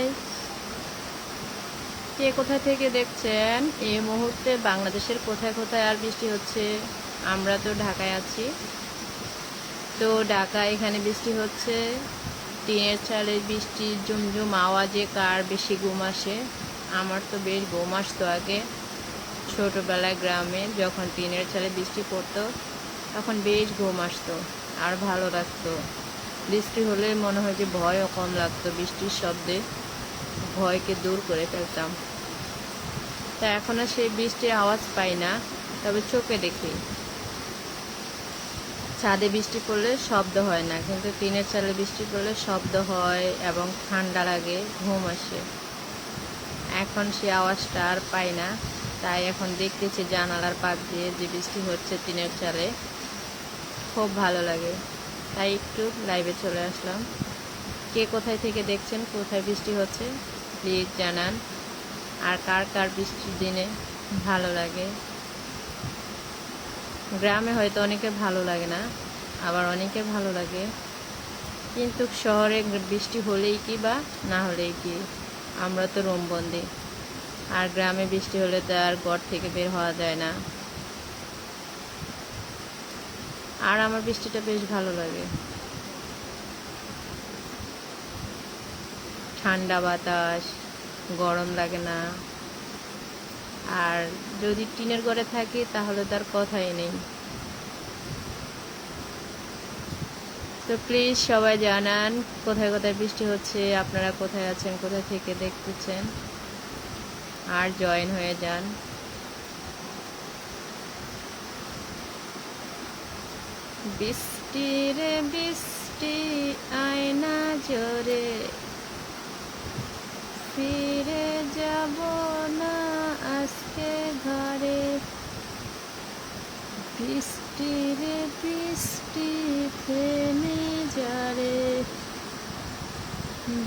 High কে কোথায় থেকে দেখছেন? এই মুহূর্তে বাংলাদেশের কোথায় কোথায় আর বৃষ্টি হচ্ছে? আমরা তো ঢাকায় আছি। তো ঢাকা এখানে বৃষ্টি হচ্ছে। টিনের চালে বৃষ্টির জুমজুম আওয়াজে কার বেশি ঘুম আসে? আমার তো বেশ ঘুম আসতো আগে। ছোটোবেলায় গ্রামে যখন টিনের চালে বৃষ্টি পড়তো, তখন বেশ ঘুম আসতো আর ভালো লাগতো। বৃষ্টি হলে মনে হয় যে ভয়ও কম লাগতো বৃষ্টির শব্দে। ভয়কে দূর করে ফেলতাম। তা এখন আর সেই বৃষ্টির আওয়াজ পাই না, তবে চোখে দেখি। ছাদে বৃষ্টি পড়লে শব্দ হয় না, কিন্তু টিনের চালে বৃষ্টি পড়লে শব্দ হয় এবং ঠান্ডা লাগে, ঘুম আসে। এখন সে আওয়াজটা আর পাই না, তাই এখন দেখতেছি জানালার পাক দিয়ে যে বৃষ্টি হচ্ছে টিনের চালে, খুব ভালো লাগে। তাই একটু লাইভে চলে আসলাম। কে কোথায় থেকে দেখছেন, কোথায় বৃষ্টি হচ্ছে? প্লিজ জানান, আর কার কার বৃষ্টির দিনে ভালো লাগে? গ্রামে হয়তো অনেকে ভালো লাগে না, আবার অনেকে ভালো লাগে। কিন্তু শহরে বৃষ্টি হলেই কি বা না হলেই কি? আমরা তো রোমবন্দি, আর গ্রামে বৃষ্টি হলে তো আর ঘর থেকে বের হওয়া যায় না। আর আমার বৃষ্টিটা বেশ ভালো লাগে। ঠান্ডা বাতাস, গরম লাগে না। আর যদি টিনের ঘরে থাকি, তাহলে তার কথাই নেই। তো প্লিজ সবাই জানান, কোথায় কোথায় বৃষ্টি হচ্ছে, আপনারা কোথায় আছেন, কোথায় থেকে দেখতেছেন? আর জয়েন হয়ে যান। বৃষ্টি রে বৃষ্টি আয়না জোরে ফিরে যাব না আজকে ঘরে। বৃষ্টি রে বৃষ্টি থেমে যারে।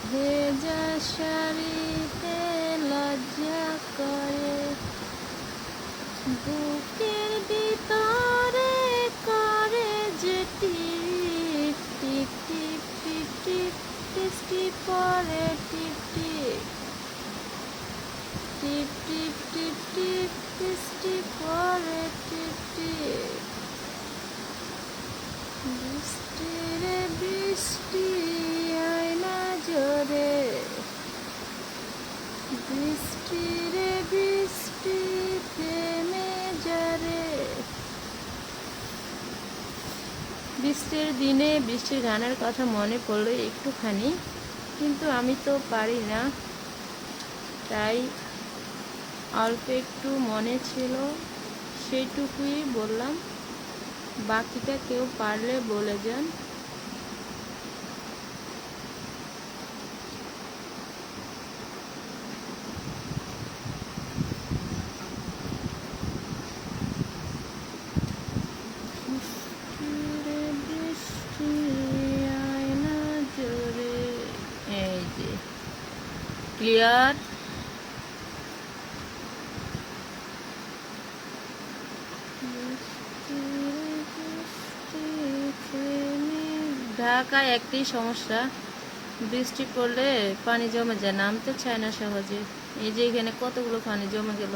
ভেজা শাড়িতে লজ্জা করে। বুকের ভিতরে করে যে টিপ টিপ টিপ টিপ টিপ বৃষ্টি পরে টিপ টিপ টিপ টিপ টিপ টিপ বৃষ্টি পরে টিপ টিপ বৃষ্টি রে বৃষ্টি আয়না জোরে বৃষ্টি রে বৃষ্টি থেমে যারে। বৃষ্টির দিনে বৃষ্টির গানের কথা মনে পড়ল একটুখানি, কিন্তু আমি তো পারি না। তাই অল্প একটু মনে ছিল, সেইটুকুই বললাম। বাকিটা কেউ পারলে বলে যান বৃষ্টিরে বৃষ্টি আয়না জোরে এই যে ক্লিয়ার? ঢাকায় একটি সমস্যা। বৃষ্টি পড়লে পানি জমে যায়, নামতে চায় না সহজে। এই যে এখানে কতগুলো পানি জমে গেল?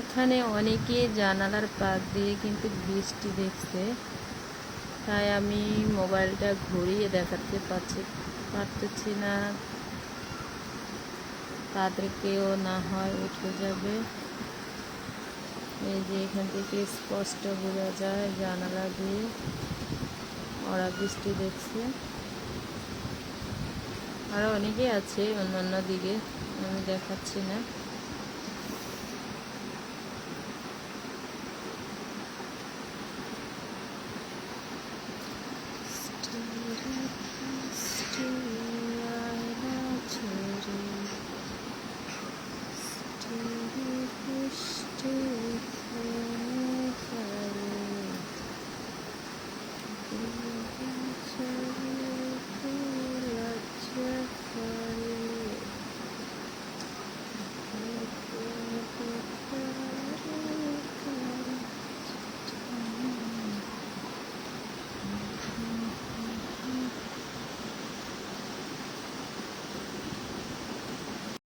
এখানে অনেকে জানালার পাক দিয়ে কিন্তু বৃষ্টি দেখছে। তাই আমি মোবাইলটা ঘুরিয়ে দেখাতে পারছি, পারতেছি না। তাদেরকেও না হয় উঠে যাবে। এই যে এখান থেকে স্পষ্ট বোঝা যায় জানালা দিয়ে। ওরা বৃষ্টি দেখছে। আরও অনেকে আছে অন্যান্য দিকে, আমি দেখাচ্ছি না।